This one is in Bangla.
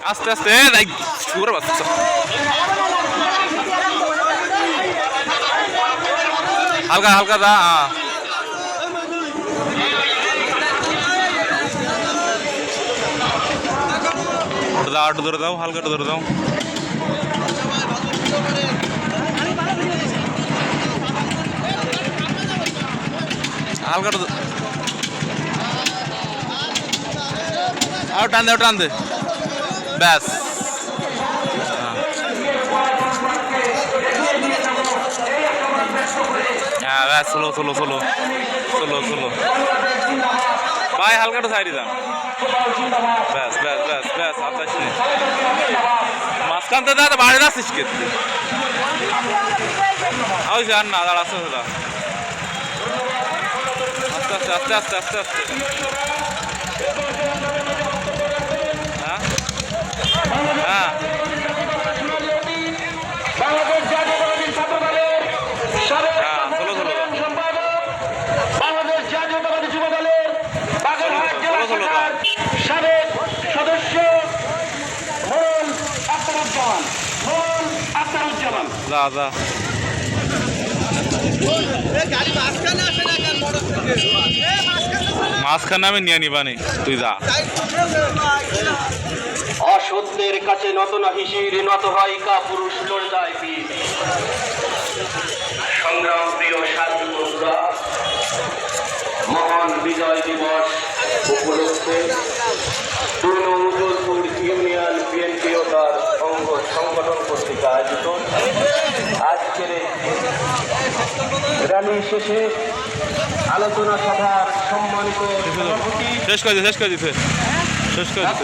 আস্তে আস্তে শুয়োর বাচ্চা হালকা হালকা দা ওটা দাও ধরে দাও হালকা ধরে দাও। হালকা আর টান দে টান দে। ব্যাস। হ্যাঁ ব্যাস ষোলো ষোলো ষোলো ষোলো ষোলো ভাই, হালকাটা সাইডে যান ব্যাস ব্যাস ব্যাস ব্যাস আতাস নেই মাঝখান থেকে দাদা বাড়ি যাচ্ছিস কে যে আর না, দাঁড়া, আস্তে দাঁড়া। আস্তে আস্তে আস্তে আস্তে আস্তে আস্তে। শাখার সাবেক সদস্য আখতারুজ্জামান যা যা। মাঝখানে আমি নিয়ে নিবানি তুই যা। অসত্যের কাছে নত না হিসির নত হয় কা পুরুষ লড়ে যায় সংগ্রাম প্রিয় সাধু মহান বিজয় দিবস উপলক্ষে তৃণমূলপুর ইউনিয়ন বিএনপি ও তার অঙ্গ সংগঠন কর্তৃক আয়োজিত। আজকের র্যালি শেষে আলোচনা সভার সম্মানিত শেষ করে শেষ করে দিতে। শেষ করে